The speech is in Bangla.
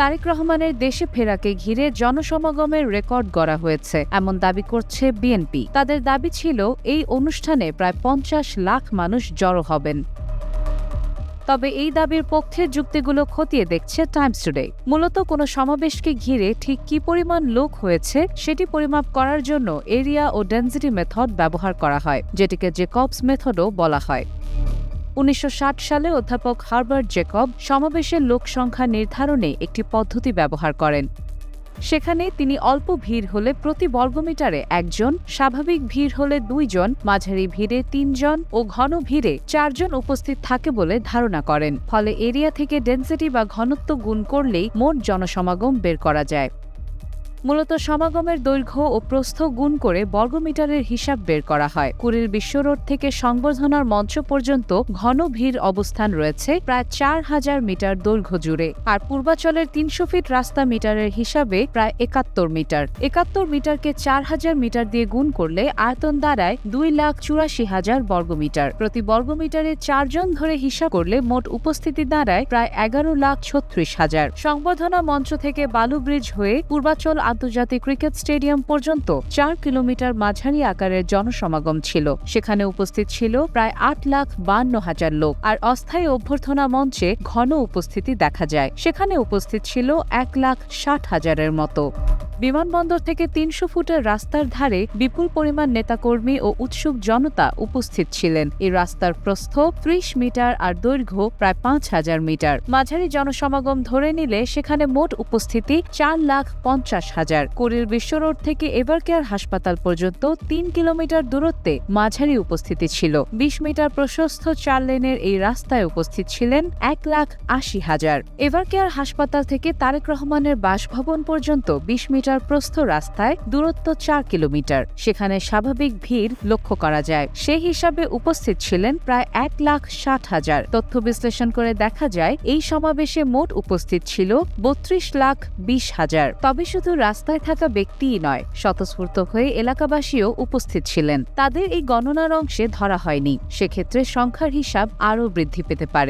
তারেক রহমানের দেশে ফেরাকে ঘিরে জনসমাগমের রেকর্ড গড়া হয়েছে। এমন দাবি করছে বিএনপি। তাদের দাবি ছিল, এই অনুষ্ঠানে প্রায় পঞ্চাশ লাখ মানুষ জড়ো হবেন। তবে এই দাবির পক্ষের যুক্তিগুলো খতিয়ে দেখছে টাইমস টুডে। মূলত কোনো সমাবেশকে ঘিরে ঠিক কি পরিমাণ লোক হয়েছে, সেটি পরিমাপ করার জন্য এরিয়া ও ডেন্সিটি মেথড ব্যবহার করা হয়, যেটিকে জেকবস মেথডও বলা হয়। উনিশশো ষাট সালে অধ্যাপক হার্বার্ট জেকব সমাবেশের লোক সংখ্যা নির্ধারণে একটি পদ্ধতি ব্যবহার করেন। সেখানে তিনি অল্প ভিড় হলে প্রতি বর্গমিটারে একজন, স্বাভাবিক ভিড় হলে দুইজন, মাঝারি ভিড়ে তিনজন ও ঘন ভিড়ে চারজন উপস্থিত থাকে বলে ধারণা করেন। ফলে এরিয়া থেকে ডেন্সিটি বা ঘনত্ব গুণ করলেই মোট জনসমাগম বের করা যায়। মূলত সমাগমের দৈর্ঘ্য ও প্রস্থ গুণ করে বর্গমিটারের হিসাব বের করা হয়। কুড়ির বিশ্ব রোড থেকে সংবর্ধনার মঞ্চ পর্যন্ত ঘন ভিড় অবস্থান রয়েছে, প্রায় চার হাজার মিটার দৈর্ঘ্য জুড়ে। আর পূর্বাচলের তিনশো ফিট রাস্তা মিটারের হিসাবে প্রায় একাত্তর মিটার। একাত্তর মিটারকে চার হাজার মিটার দিয়ে গুণ করলে আয়তন দাঁড়ায় দুই লাখ চুরাশি হাজার বর্গমিটার। প্রতি বর্গমিটারে চারজন ধরে হিসাব করলে মোট উপস্থিতি দাঁড়ায় প্রায় এগারো লাখ ছত্রিশ হাজার। সংবর্ধনা মঞ্চ থেকে বালু ব্রিজ হয়ে পূর্বাচল আন্তর্জাতিক ক্রিকেট স্টেডিয়াম পর্যন্ত চার কিলোমিটার মাঝারি আকারের জনসমাগম ছিল। সেখানে উপস্থিত ছিল প্রায় আট লাখ বান্ন হাজার লোক। আর অস্থায়ী অভ্যর্থনা মঞ্চে ঘন উপস্থিতি দেখা যায়। সেখানে উপস্থিত ছিল এক লাখ ষাট হাজারের মতো। বিমানবন্দর থেকে তিনশো ফুটের রাস্তার ধারে বিপুল পরিমাণ নেতাকর্মী ও উৎসুক জনতা উপস্থিত ছিলেন। এই রাস্তার প্রস্থ ত্রিশ মিটার আর দৈর্ঘ্য প্রায় পাঁচ হাজার মিটার। মাঝারি জনসমাগম ধরে নিলে সেখানে মোট উপস্থিতি চার লাখ পঞ্চাশ হাজার। কুড়ির বিশ্ব রোড থেকে এভারকেয়ার হাসপাতাল পর্যন্ত তিন কিলোমিটার দূরত্বে মাঝারি উপস্থিতি ছিল। বিশ মিটার প্রশস্ত চার লেনের এই রাস্তায় উপস্থিত ছিলেন এক লাখ আশি হাজার। এভারকেয়ার হাসপাতাল থেকে তারেক রহমানের বাসভবন পর্যন্ত বিশ মিটার প্রস্থ রাস্তায় দূরত্ব চার কিলোমিটার। সেখানে স্বাভাবিক ভিড় লক্ষ্য করা যায়। সেই হিসাবে উপস্থিত ছিলেন প্রায় এক লাখ ষাট হাজার। তথ্য বিশ্লেষণ করে দেখা যায়, এই সমাবেশে মোট উপস্থিত ছিল বত্রিশ লাখ বিশ হাজার। তবে শুধু রাস্তায় থাকা ব্যক্তিই নয়, স্বতঃস্ফূর্ত হয়ে এলাকাবাসীও উপস্থিত ছিলেন। তাদের এই গণনার অংশে ধরা হয়নি। সেক্ষেত্রে সংখ্যার হিসাব আরও বৃদ্ধি পেতে পারে।